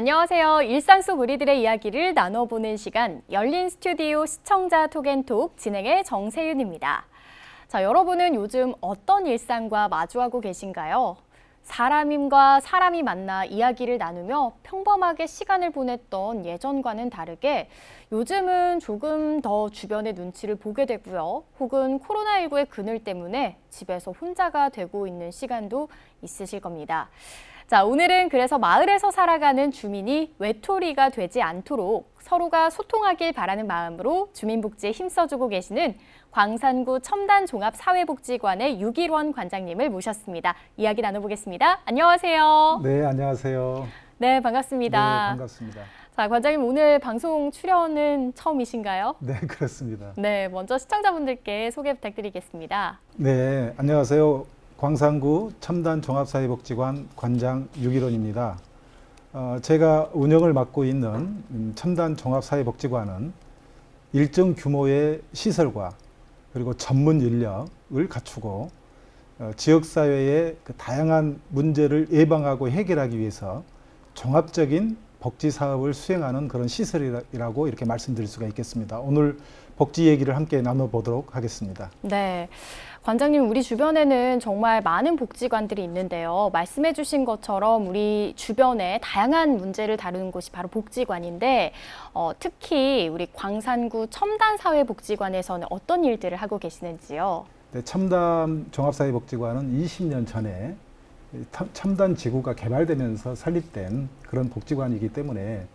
안녕하세요. 일상 속 우리들의 이야기를 나눠보는 시간 열린 스튜디오 시청자 톡앤톡 진행의 정세윤입니다. 자, 여러분은 요즘 어떤 일상과 마주하고 계신가요? 사람과 사람이 만나 이야기를 나누며 평범하게 시간을 보냈던 예전과는 다르게 요즘은 조금 더 주변의 눈치를 보게 되고요. 혹은 코로나19의 그늘 때문에 집에서 혼자가 되고 있는 시간도 있으실 겁니다. 자, 오늘은 그래서 마을에서 살아가는 주민이 외톨이가 되지 않도록 서로가 소통하길 바라는 마음으로 주민복지에 힘써주고 계시는 광산구 첨단종합사회복지관의 유길원 관장님을 모셨습니다. 이야기 나눠보겠습니다. 안녕하세요. 네, 안녕하세요. 네, 반갑습니다. 네, 반갑습니다. 자, 관장님 오늘 방송 출연은 처음이신가요? 네, 그렇습니다. 네, 먼저 시청자분들께 소개 부탁드리겠습니다. 네, 안녕하세요. 광산구 첨단 종합사회복지관 관장 유기론입니다. 어, 제가 운영을 맡고 있는 음, 첨단 종합사회복지관은 일정 규모의 시설과 그리고 전문 인력을 갖추고 어, 지역사회의 그 다양한 문제를 예방하고 해결하기 위해서 종합적인 복지 사업을 수행하는 그런 시설이라고 이렇게 말씀드릴 수가 있겠습니다. 오늘 복지 얘기를 함께 나눠보도록 하겠습니다. 네. 관장님, 우리 주변에는 정말 많은 복지관들이 있는데요. 말씀해 주신 것처럼 우리 주변에 다양한 문제를 다루는 곳이 바로 복지관인데, 어, 특히 우리 광산구 첨단사회복지관에서는 어떤 일들을 하고 계시는지요? 네, 첨단 종합사회복지관은 20년 전에 첨단 지구가 개발되면서 설립된 그런 복지관이기 때문에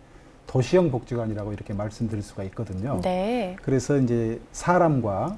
도시형 복지관이라고 이렇게 말씀드릴 수가 있거든요. 네. 그래서 이제 사람과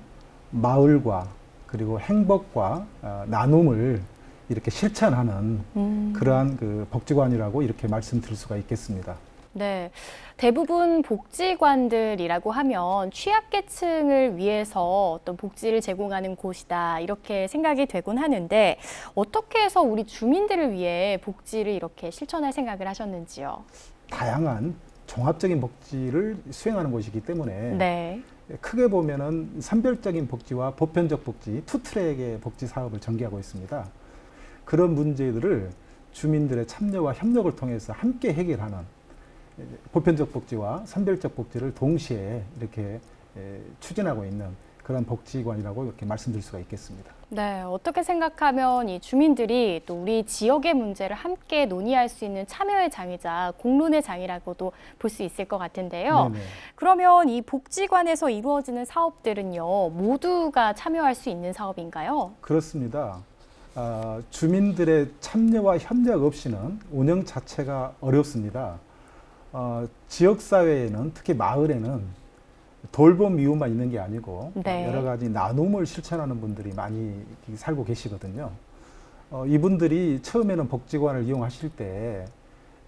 마을과 그리고 행복과 어, 나눔을 이렇게 실천하는 음. 그러한 그 복지관이라고 이렇게 말씀드릴 수가 있겠습니다. 네. 대부분 복지관들이라고 하면 취약계층을 위해서 어떤 복지를 제공하는 곳이다. 이렇게 생각이 되곤 하는데 어떻게 해서 우리 주민들을 위해 복지를 이렇게 실천할 생각을 하셨는지요? 다양한 종합적인 복지를 수행하는 곳이기 때문에 네. 크게 보면은 선별적인 복지와 보편적 복지 투 트랙의 복지 사업을 전개하고 있습니다. 그런 문제들을 주민들의 참여와 협력을 통해서 함께 해결하는 에, 보편적 복지와 선별적 복지를 동시에 이렇게 에, 추진하고 있는 그런 복지관이라고 이렇게 말씀드릴 수가 있겠습니다. 네. 어떻게 생각하면 이 주민들이 또 우리 지역의 문제를 함께 논의할 수 있는 참여의 장이자 공론의 장이라고도 볼 수 있을 것 같은데요. 네네. 그러면 이 복지관에서 이루어지는 사업들은요, 모두가 참여할 수 있는 사업인가요? 그렇습니다. 아, 주민들의 참여와 협력 없이는 운영 자체가 어렵습니다. 어, 지역 사회에는 특히 마을에는 돌봄 이유만 있는 게 아니고 네. 여러 가지 나눔을 실천하는 분들이 많이 살고 계시거든요. 어, 이분들이 처음에는 복지관을 이용하실 때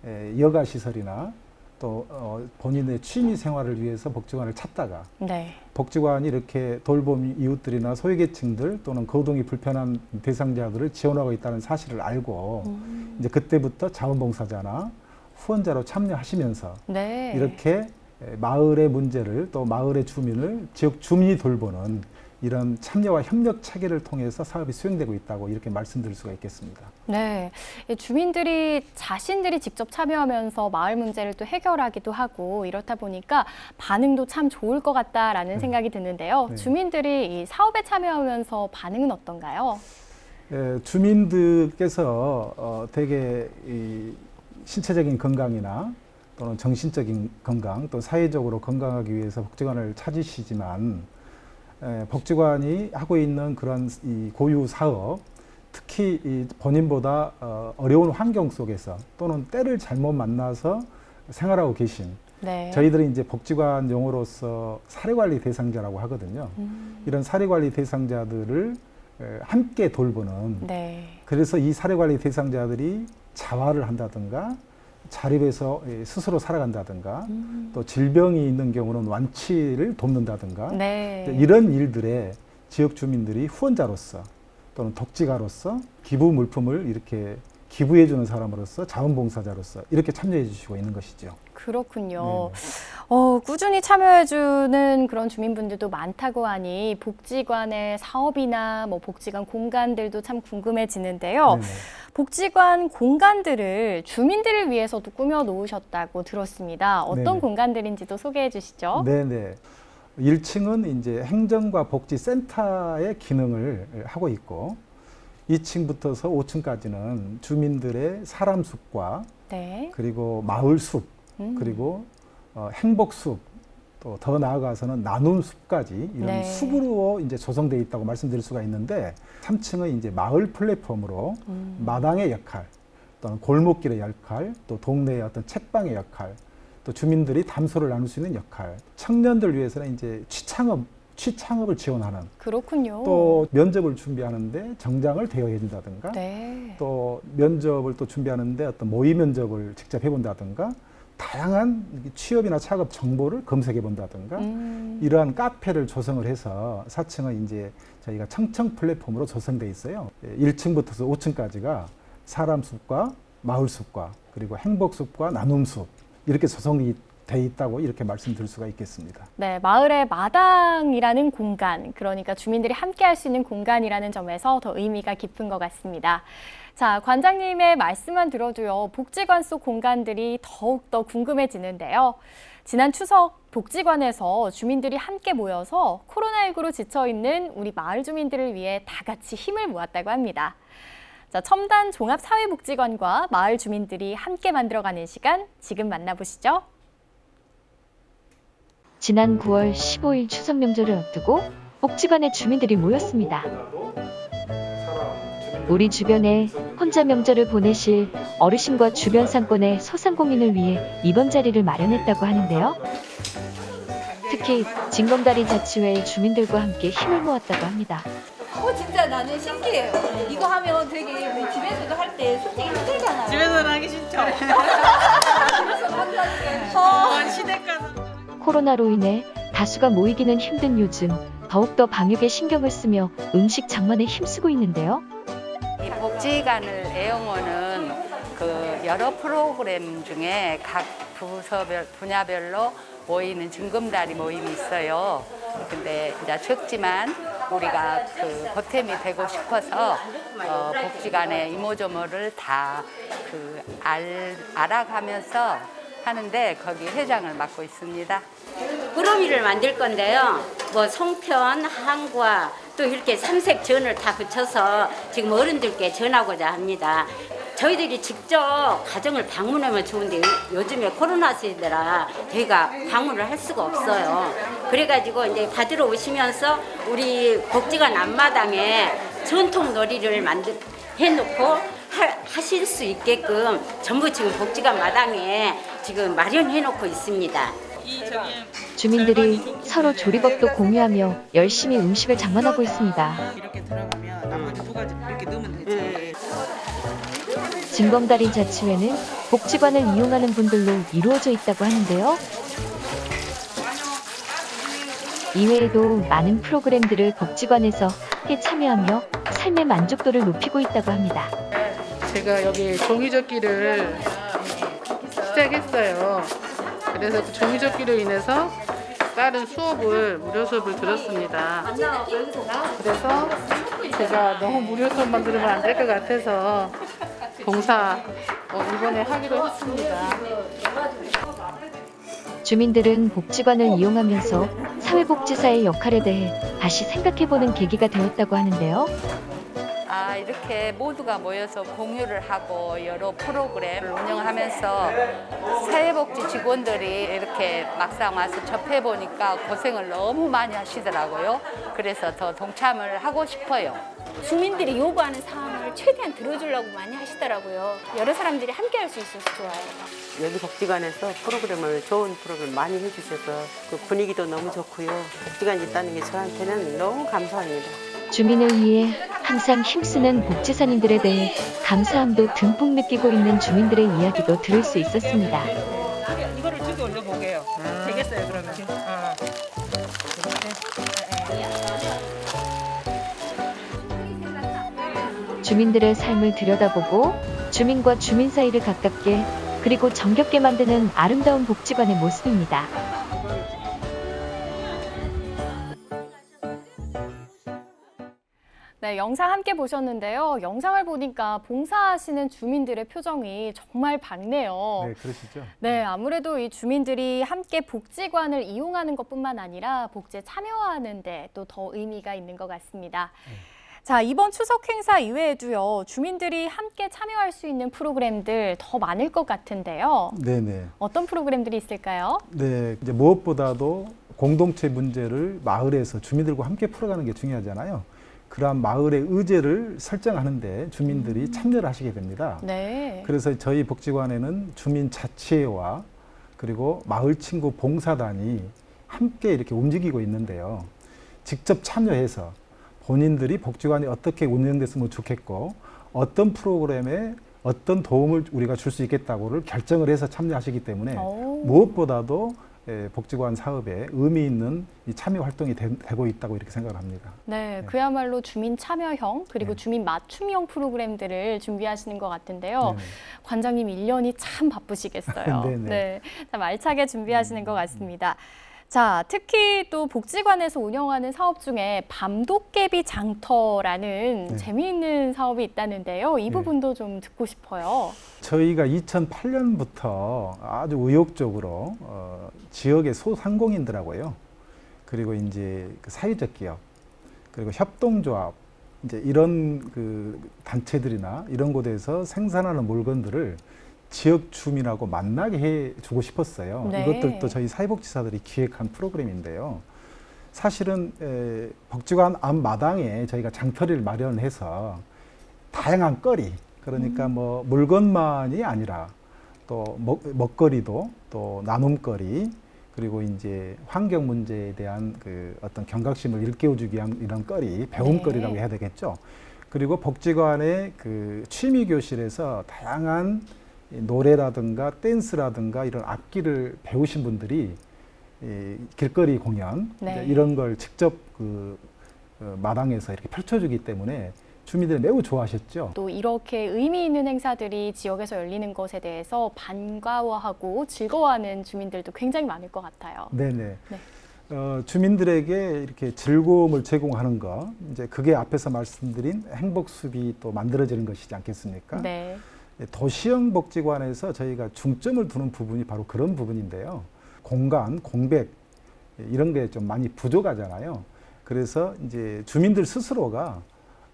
에, 여가 시설이나 또 어, 본인의 취미 생활을 위해서 복지관을 찾다가 네. 복지관이 이렇게 돌봄 이웃들이나 소외계층들 또는 거동이 불편한 대상자들을 지원하고 있다는 사실을 알고 음. 이제 그때부터 자원봉사자나 후원자로 참여하시면서 네. 이렇게 마을의 문제를 또 마을의 주민을 지역 주민이 돌보는 이런 참여와 협력 체계를 통해서 사업이 수행되고 있다고 이렇게 말씀드릴 수가 있겠습니다. 네. 이 주민들이 자신들이 직접 참여하면서 마을 문제를 또 해결하기도 하고 이렇다 보니까 반응도 참 좋을 것 같다라는 네. 생각이 드는데요. 네. 주민들이 이 사업에 참여하면서 반응은 어떤가요? 예, 주민들께서 어, 되게 이 신체적인 건강이나 또는 정신적인 건강 또 사회적으로 건강하기 위해서 복지관을 찾으시지만 에, 복지관이 하고 있는 그런 이 고유 사업 특히 이 본인보다 어, 어려운 환경 속에서 또는 때를 잘못 만나서 생활하고 계신 네. 저희들이 이제 복지관 용어로서 사례관리 대상자라고 하거든요. 음. 이런 사례관리 대상자들을 에, 함께 돌보는 네. 그래서 이 사례관리 대상자들이 자활을 한다든가 자립해서 예, 스스로 살아간다든가 음. 또 질병이 있는 경우는 완치를 돕는다든가 네. 이런 일들에 지역 주민들이 후원자로서 또는 독지가로서 기부 물품을 이렇게 기부해 주는 사람으로서 자원봉사자로서 이렇게 참여해 주시고 있는 것이죠. 그렇군요. 네. 어, 꾸준히 참여해주는 그런 주민분들도 많다고 하니 복지관의 사업이나 뭐 복지관 공간들도 참 궁금해지는데요. 네네. 복지관 공간들을 주민들을 위해서도 꾸며 놓으셨다고 들었습니다. 어떤 네네. 공간들인지도 소개해 주시죠. 네네. 1층은 이제 행정과 복지센터의 기능을 하고 있고 2층부터서 5층까지는 주민들의 사람 숲과 네. 그리고 마을 숲 음. 그리고 어, 행복 숲 또 더 나아가서는 나눔 숲까지 이런 네. 숲으로 이제 조성되어 있다고 말씀드릴 수가 있는데 3층은 이제 마을 플랫폼으로 음. 마당의 역할 또는 골목길의 역할 또 동네의 어떤 책방의 역할 또 주민들이 담소를 나눌 수 있는 역할 청년들 위해서는 이제 취창업 취창업을 지원하는 그렇군요. 또 면접을 준비하는데 정장을 대여해 준다든가 네. 또 면접을 또 준비하는데 어떤 모의 면접을 직접 해본다든가 다양한 취업이나 창업 정보를 검색해 본다든가 음. 이러한 카페를 조성을 해서 4층은 이제 저희가 청청 플랫폼으로 조성돼 있어요. 1층부터서 5층까지가 사람 숲과 마을 숲과 그리고 행복 숲과 나눔 숲 이렇게 조성이 돼 있다고 이렇게 말씀드릴 수가 있겠습니다. 네, 마을의 마당이라는 공간, 그러니까 주민들이 함께 할 수 있는 공간이라는 점에서 더 의미가 깊은 것 같습니다. 자, 관장님의 말씀만 들어도요, 복지관 속 공간들이 더욱더 궁금해지는데요. 지난 추석 복지관에서 주민들이 함께 모여서 코로나19로 지쳐있는 우리 마을 주민들을 위해 다 같이 힘을 모았다고 합니다. 자, 첨단 종합사회복지관과 마을 주민들이 함께 만들어가는 시간 지금 만나보시죠. 지난 9월 15일 추석 명절을 앞두고 복지관에 주민들이 모였습니다. 우리 주변에 혼자 명절을 보내실 어르신과 주변 상권의 소상공인을 위해 이번 자리를 마련했다고 하는데요. 특히 진검다리 자치회 주민들과 함께 힘을 모았다고 합니다. 어 진짜 나는 신기해요. 이거 하면 되게 우리 집에서도 할 때 솔직히 힘들잖아요. 집에서는 하기 싫죠. 어, 시댁가는 코로나로 인해 다수가 모이기는 힘든 요즘 더욱더 방역에 신경을 쓰며 음식 장만에 힘쓰고 있는데요. 이 복지관을 애용하는 그 여러 프로그램 중에 각 부서별 분야별로 모이는 증금다리 모임이 있어요. 근데 이제 적지만 우리가 그 보탬이 되고 싶어서 어, 복지관의 이모저모를 다 그 알아가면서 하는데 거기 회장을 맡고 있습니다. 꾸러미를 만들 건데요. 뭐 송편, 한과 또 이렇게 삼색 전을 다 붙여서 지금 어른들께 전하고자 합니다. 저희들이 직접 가정을 방문하면 좋은데 요- 요즘에 코로나 시대라 저희가 방문을 할 수가 없어요. 그래가지고 이제 받으러 오시면서 우리 복지관 앞마당에 전통 놀이를 만들 해놓고 하, 하실 수 있게끔 전부 지금 복지관 마당에 지금 마련해 놓고 있습니다. 이 저기 주민들이 서로 조리법도 공유하며 열심히 음식을 장만하고 있습니다. 이렇게 들어가면 나머지 두 가지 이렇게 넣으면 되지. 진검다리 자치회는 복지관을 이용하는 분들로 이루어져 있다고 하는데요. 이외에도 많은 프로그램들을 복지관에서 함께 참여하며 삶의 만족도를 높이고 있다고 합니다. 제가 여기 종이접기를 시작했어요. 그래서 그 종이접기로 인해서 다른 수업을 무료 수업을 들었습니다. 그래서 제가 너무 무료 수업만 들으면 안 될 것 같아서 봉사 어, 이번에 하기로 했습니다. 주민들은 복지관을 이용하면서 사회복지사의 역할에 대해 다시 생각해보는 계기가 되었다고 하는데요. 아, 이렇게 모두가 모여서 공유를 하고 여러 프로그램을 운영하면서 사회복지 직원들이 이렇게 막상 와서 접해보니까 고생을 너무 많이 하시더라고요. 그래서 더 동참을 하고 싶어요. 주민들이 요구하는 사항을 최대한 들어주려고 많이 하시더라고요. 여러 사람들이 함께 할 수 있어서 좋아요. 여기 복지관에서 프로그램을 좋은 프로그램 많이 해주셔서 그 분위기도 너무 좋고요. 복지관이 있다는 게 저한테는 너무 감사합니다. 주민을 위해 항상 힘쓰는 복지사님들에 대해 감사함도 듬뿍 느끼고 있는 주민들의 이야기도 들을 수 있었습니다. 이거를 주고 올려보게요. 되겠어요 그러면. 어. 주민들의 삶을 들여다보고 주민과 주민 사이를 가깝게 그리고 정겹게 만드는 아름다운 복지관의 모습입니다. 네, 영상 함께 보셨는데요. 영상을 보니까 봉사하시는 주민들의 표정이 정말 밝네요. 네, 그러시죠? 네, 아무래도 이 주민들이 함께 복지관을 이용하는 것뿐만 아니라 복지에 참여하는 데 또 더 의미가 있는 것 같습니다. 자, 이번 추석 행사 이외에도요, 주민들이 함께 참여할 수 있는 프로그램들 더 많을 것 같은데요. 네, 네. 어떤 프로그램들이 있을까요? 네, 이제 무엇보다도 공동체 문제를 마을에서 주민들과 함께 풀어가는 게 중요하잖아요. 그러한 마을의 의제를 설정하는데 주민들이 참여를 하시게 됩니다. 네. 그래서 저희 복지관에는 주민 자치회와 그리고 마을 친구 봉사단이 함께 이렇게 움직이고 있는데요. 직접 참여해서 본인들이 복지관이 어떻게 운영됐으면 좋겠고 어떤 프로그램에 어떤 도움을 우리가 줄 수 있겠다고를 결정을 해서 참여하시기 때문에 오. 무엇보다도 예, 복지관 사업에 의미 있는 이 참여 활동이 되, 고 있다고 이렇게 생각을 합니다. 네, 그야말로 주민 참여형 그리고 네. 주민 맞춤형 프로그램들을 준비하시는 것 같은데요. 네네. 관장님 일년이 참 바쁘시겠어요. 네 네. 네, 참 알차게 준비하시는 것 같습니다. 자, 특히 또 복지관에서 운영하는 사업 중에 밤도깨비 장터라는 네. 재미있는 사업이 있다는데요. 이 네. 부분도 좀 듣고 싶어요. 저희가 2008년부터 아주 의욕적으로 어, 지역의 소상공인들하고요. 그리고 이제 그 사회적 기업, 그리고 협동조합, 이제 이런 그 단체들이나 이런 곳에서 생산하는 물건들을 지역 주민하고 만나게 해 주고 싶었어요. 네. 이것들도 저희 사회복지사들이 기획한 프로그램인데요. 사실은 에, 복지관 앞 마당에 저희가 장터리를 마련해서 다양한 거리 그러니까 뭐 물건만이 아니라 또 먹, 먹거리도 또 나눔거리 그리고 이제 환경 문제에 대한 그 어떤 경각심을 일깨워주기 위한 이런 거리 배움거리라고 네. 해야 되겠죠. 그리고 복지관의 그 취미 교실에서 다양한 이 노래라든가 댄스라든가 이런 악기를 배우신 분들이 이 길거리 공연 네. 이런 걸 직접 그 어, 마당에서 이렇게 펼쳐주기 때문에 주민들이 매우 좋아하셨죠. 또 이렇게 의미 있는 행사들이 지역에서 열리는 것에 대해서 반가워하고 즐거워하는 주민들도 굉장히 많을 것 같아요. 네네. 네. 어, 주민들에게 이렇게 즐거움을 제공하는 거, 이제 그게 앞에서 말씀드린 행복 숲이 또 만들어지는 것이지 않겠습니까? 네. 도시형 복지관에서 저희가 중점을 두는 부분이 바로 그런 부분인데요. 공간, 공백 이런 게 좀 많이 부족하잖아요. 그래서 이제 주민들 스스로가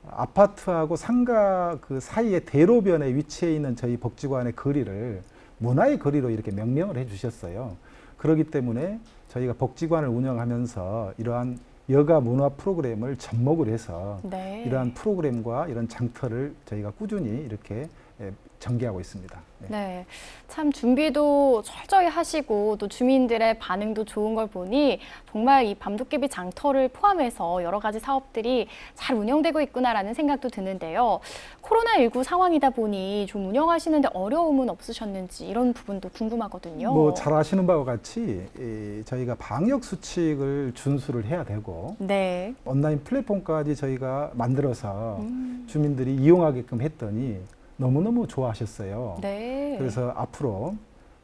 아파트하고 상가 그 사이의 대로변에 위치해 있는 저희 복지관의 거리를 문화의 거리로 이렇게 명명을 해 주셨어요. 그렇기 때문에 저희가 복지관을 운영하면서 이러한 여가 문화 프로그램을 접목을 해서 네. 이러한 프로그램과 이런 장터를 저희가 꾸준히 이렇게 예, 전개하고 있습니다. 네. 네. 참 준비도 철저히 하시고 또 주민들의 반응도 좋은 걸 보니 정말 이 밤도깨비 장터를 포함해서 여러 가지 사업들이 잘 운영되고 있구나라는 생각도 드는데요. 코로나19 상황이다 보니 좀 운영하시는데 어려움은 없으셨는지 이런 부분도 궁금하거든요. 뭐 잘 아시는 바와 같이 이 저희가 방역 수칙을 준수를 해야 되고 네. 온라인 플랫폼까지 저희가 만들어서 음. 주민들이 이용하게끔 했더니 너무너무 좋아하셨어요. 네. 그래서 앞으로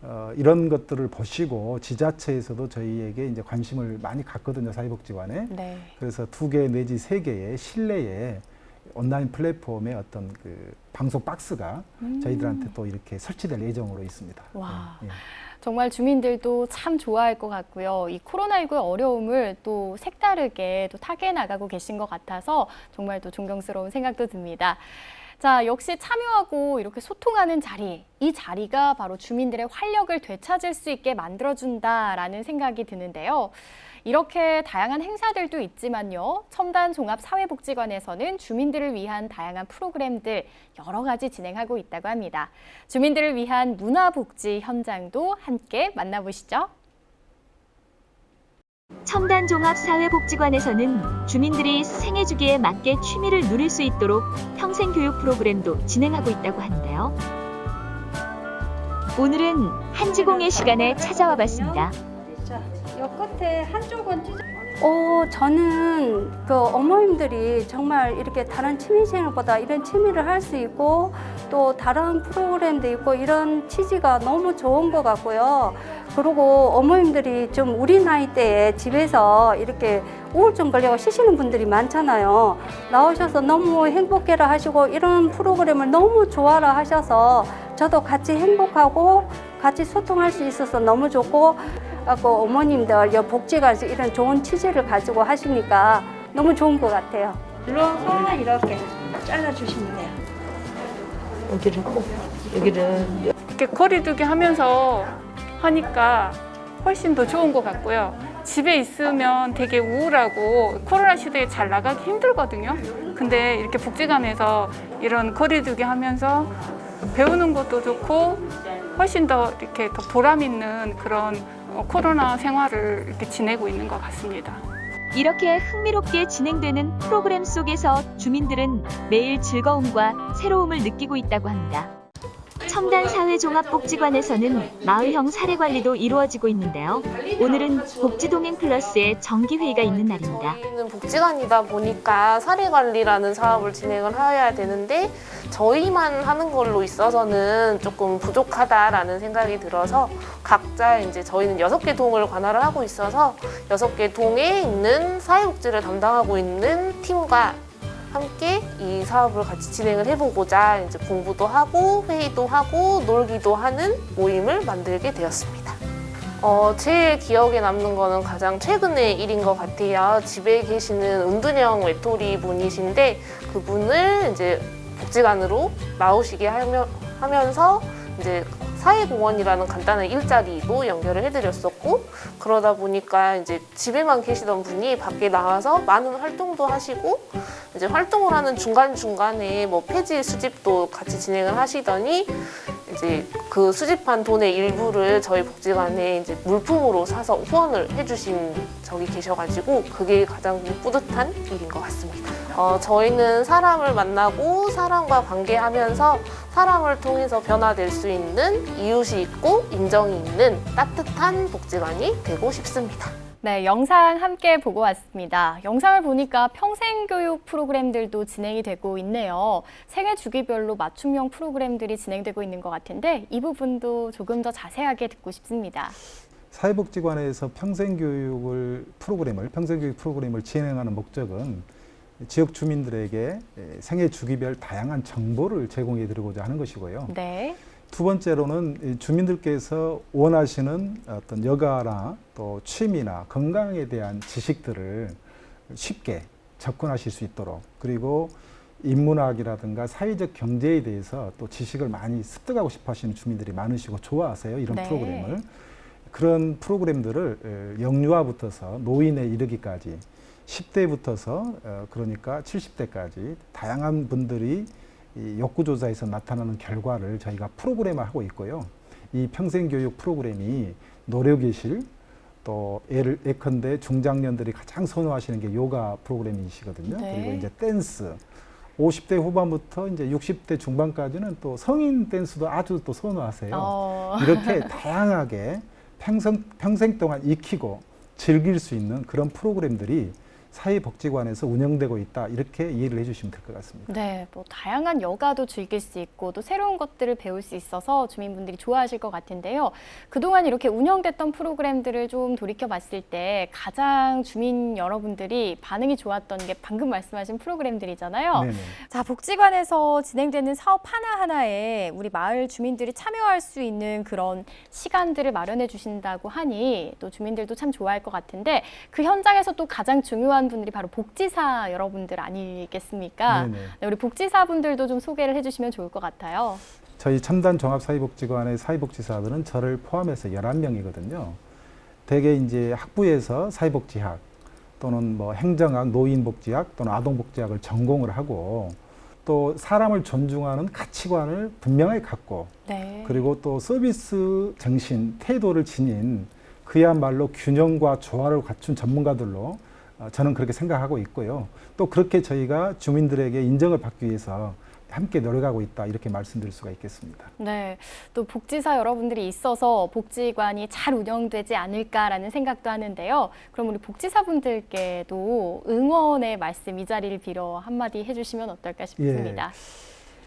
어, 이런 것들을 보시고 지자체에서도 저희에게 이제 관심을 많이 갖거든요 사회복지관에. 네. 그래서 두 개 내지 세 개의 실내에 온라인 플랫폼의 어떤 그 방송 박스가 음. 저희들한테 또 이렇게 설치될 예정으로 있습니다. 와. 예, 예. 정말 주민들도 참 좋아할 것 같고요. 이 코로나19의 어려움을 또 색다르게 또 타개해 나가고 계신 것 같아서 정말 또 존경스러운 생각도 듭니다. 자, 역시 참여하고 이렇게 소통하는 자리, 이 자리가 바로 주민들의 활력을 되찾을 수 있게 만들어준다라는 생각이 드는데요. 이렇게 다양한 행사들도 있지만요. 첨단 종합 사회복지관에서는 주민들을 위한 다양한 프로그램들 여러 가지 진행하고 있다고 합니다. 주민들을 위한 문화복지 현장도 함께 만나보시죠. 첨단 종합 사회복지관에서는 주민들이 생애 주기에 맞게 취미를 누릴 수 있도록 평생 교육 프로그램도 진행하고 있다고 하는데요. 오늘은 한지공의 시간에 찾아와 봤습니다. 요 끝에 한쪽은 찢어. 어, 저는 그 어머님들이 정말 이렇게 다른 취미 생활보다 이런 취미를 할 수 있고 또 다른 프로그램도 있고 이런 취지가 너무 좋은 것 같고요. 그리고 어머님들이 좀 우리 나이대에 집에서 이렇게 우울증 걸려고 쉬시는 분들이 많잖아요. 나오셔서 너무 행복해라 하시고 이런 프로그램을 너무 좋아라 하셔서 저도 같이 행복하고 같이 소통할 수 있어서 너무 좋고 갖고 어머님들 여 복지관에서 이런 좋은 취지를 가지고 하시니까 너무 좋은 것 같아요. 눌러서 이렇게 잘라주시면 돼요. 여기를 꼭 여기를 이렇게 거리두기 하면서 하니까 훨씬 더 좋은 것 같고요. 집에 있으면 되게 우울하고 코로나 시대에 잘 나가기 힘들거든요. 근데 이렇게 복지관에서 이런 거리두기 하면서 배우는 것도 좋고 훨씬 더 이렇게 더 보람 있는 그런 어, 코로나 생활을 이렇게 지내고 있는 것 같습니다. 이렇게 흥미롭게 진행되는 프로그램 속에서 주민들은 매일 즐거움과 새로움을 느끼고 있다고 합니다. 첨단 사회종합복지관에서는 마을형 사례관리도 이루어지고 있는데요. 오늘은 복지동행 플러스의 정기회의가 있는 날입니다. 저희는 복지관이다 보니까 사례관리라는 사업을 진행을 해야 되는데 저희만 하는 걸로 있어서는 조금 부족하다라는 생각이 들어서 각자 이제 저희는 여섯 개 동을 관할을 하고 있어서 여섯 개 동에 있는 사회복지를 담당하고 있는 팀과 함께 이 사업을 같이 진행을 해보고자 이제 공부도 하고 회의도 하고 놀기도 하는 모임을 만들게 되었습니다. 어, 제일 기억에 남는 거는 가장 최근의 일인 것 같아요. 집에 계시는 은둔형 외톨이 분이신데 그분을 이제 복지관으로 나오시게 하며, 하면서 이제 사회공헌이라는 간단한 일자리도 연결을 해드렸었고 그러다 보니까 이제 집에만 계시던 분이 밖에 나와서 많은 활동도 하시고 이제 활동을 하는 중간 중간에 뭐 폐지 수집도 같이 진행을 하시더니 이제 그 수집한 돈의 일부를 저희 복지관에 이제 물품으로 사서 후원을 해주신 적이 계셔가지고 그게 가장 뿌듯한 일인 것 같습니다. 어, 저희는 사람을 만나고 사람과 관계하면서 사람을 통해서 변화될 수 있는 이웃이 있고 인정이 있는 따뜻한 복지관이 되고 싶습니다. 네, 영상 함께 보고 왔습니다. 영상을 보니까 평생교육 프로그램들도 진행이 되고 있네요. 생애 주기별로 맞춤형 프로그램들이 진행되고 있는 것 같은데 이 부분도 조금 더 자세하게 듣고 싶습니다. 사회복지관에서 평생교육을 프로그램을 평생교육 프로그램을 진행하는 목적은 지역 주민들에게 생애 주기별 다양한 정보를 제공해 드리고자 하는 것이고요. 네. 두 번째로는 이 주민들께서 원하시는 어떤 여가나 또 취미나 건강에 대한 지식들을 쉽게 접근하실 수 있도록 그리고 인문학이라든가 사회적 경제에 대해서 또 지식을 많이 습득하고 싶어 하시는 주민들이 많으시고 좋아하세요. 이런 네. 프로그램을. 그런 프로그램들을 에, 영유아부터서 노인에 이르기까지 10대부터서 어, 그러니까 70대까지 다양한 분들이 이 욕구조사에서 나타나는 결과를 저희가 프로그램화하고 있고요. 이 평생교육 프로그램이 노력의실 또 예를 예컨대 중장년들이 가장 선호하시는 게 요가 프로그램이시거든요. 네. 그리고 이제 댄스. 50대 후반부터 이제 60대 중반까지는 또 성인 댄스도 아주 또 선호하세요. 어. 이렇게 다양하게 평생, 평생 동안 익히고 즐길 수 있는 그런 프로그램들이 사회복지관에서 운영되고 있다 이렇게 이해를 해주시면 될 것 같습니다. 네, 뭐 다양한 여가도 즐길 수 있고 또 새로운 것들을 배울 수 있어서 주민분들이 좋아하실 것 같은데요. 그동안 이렇게 운영됐던 프로그램들을 좀 돌이켜 봤을 때 가장 주민 여러분들이 반응이 좋았던 게 방금 말씀하신 프로그램들이잖아요. 네네. 자, 복지관에서 진행되는 사업 하나하나에 우리 마을 주민들이 참여할 수 있는 그런 시간들을 마련해 주신다고 하니 또 주민들도 참 좋아할 것 같은데 그 현장에서 또 가장 중요한 분들이 바로 복지사 여러분들 아니겠습니까? 네네. 네, 우리 복지사분들도 좀 소개를 해주시면 좋을 것 같아요. 저희 첨단 종합사회복지관의 사회복지사들은 저를 포함해서 11명이거든요. 대개 이제 학부에서 사회복지학 또는 뭐 행정학, 노인복지학 또는 아동복지학을 전공을 하고 또 사람을 존중하는 가치관을 분명하게 갖고 네. 그리고 또 서비스 정신, 태도를 지닌 그야말로 균형과 조화를 갖춘 전문가들로 어, 저는 그렇게 생각하고 있고요. 또 그렇게 저희가 주민들에게 인정을 받기 위해서 함께 노력하고 있다 이렇게 말씀드릴 수가 있겠습니다. 네, 또 복지사 여러분들이 있어서 복지관이 잘 운영되지 않을까라는 생각도 하는데요. 그럼 우리 복지사분들께도 응원의 말씀 이 자리를 빌어 한마디 해주시면 어떨까 싶습니다.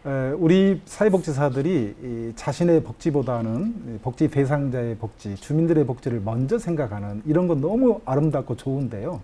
에, 우리 사회복지사들이 이 자신의 복지보다는 이 복지 대상자의 복지, 주민들의 복지를 먼저 생각하는 이런 건 너무 아름답고 좋은데요.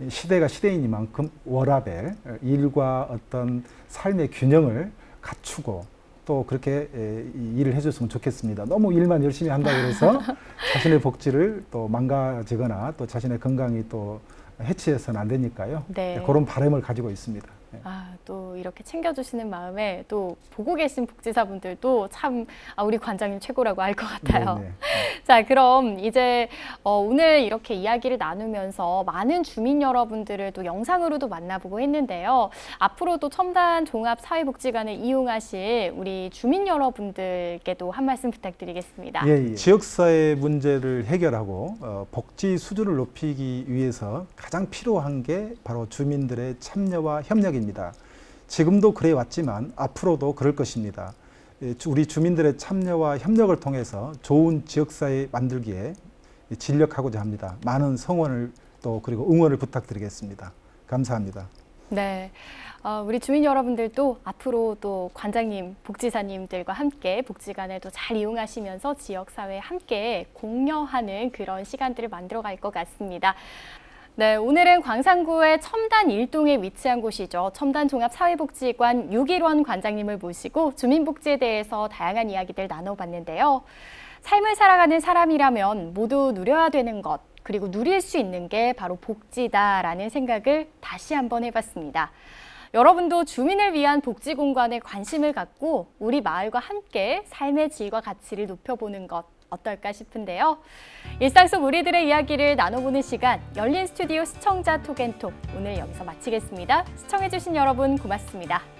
이 시대가 시대이니만큼 워라벨, 에, 일과 어떤 삶의 균형을 갖추고 또 그렇게 일을 해줬으면 좋겠습니다. 너무 일만 열심히 한다고 해서 자신의 복지를 또 망가지거나 또 자신의 건강이 또 해치해서는 안 되니까요. 네. 그런 바람을 가지고 있습니다. 네. 아, 또 이렇게 챙겨주시는 마음에 또 보고 계신 복지사분들도 참 아, 우리 관장님 최고라고 알 것 같아요. 네, 네. 자, 그럼 이제 어, 오늘 이렇게 이야기를 나누면서 많은 주민 여러분들을 또 영상으로도 만나보고 했는데요. 앞으로도 첨단 종합 사회복지관을 이용하실 우리 주민 여러분들께도 한 말씀 부탁드리겠습니다. 예, 예. 지역사회 문제를 해결하고 어, 복지 수준을 높이기 위해서 가장 필요한 게 바로 주민들의 참여와 협력입니다. 지금도 그래 왔지만 앞으로도 그럴 것입니다. 예, 주- 우리 주민들의 참여와 협력을 통해서 좋은 지역사회 만들기에 진력하고자 합니다. 많은 성원을 또 그리고 응원을 부탁드리겠습니다. 감사합니다. 네. 어, 우리 주민 여러분들도 앞으로 또 관장님, 복지사님들과 함께 복지관을 또 잘 이용하시면서 지역사회에 함께 공여하는 그런 시간들을 만들어 갈 것 같습니다. 네, 오늘은 광산구의 첨단 일동에 위치한 곳이죠. 첨단 종합사회복지관 유길원 관장님을 모시고 주민복지에 대해서 다양한 이야기들 나눠봤는데요. 삶을 살아가는 사람이라면 모두 누려야 되는 것, 그리고 누릴 수 있는 게 바로 복지다라는 생각을 다시 한번 해봤습니다. 여러분도 주민을 위한 복지 공간에 관심을 갖고 우리 마을과 함께 삶의 질과 가치를 높여보는 것 어떨까 싶은데요. 일상 속 우리들의 이야기를 나눠보는 시간 열린 스튜디오 시청자 톡앤톡 오늘 여기서 마치겠습니다. 시청해주신 여러분 고맙습니다.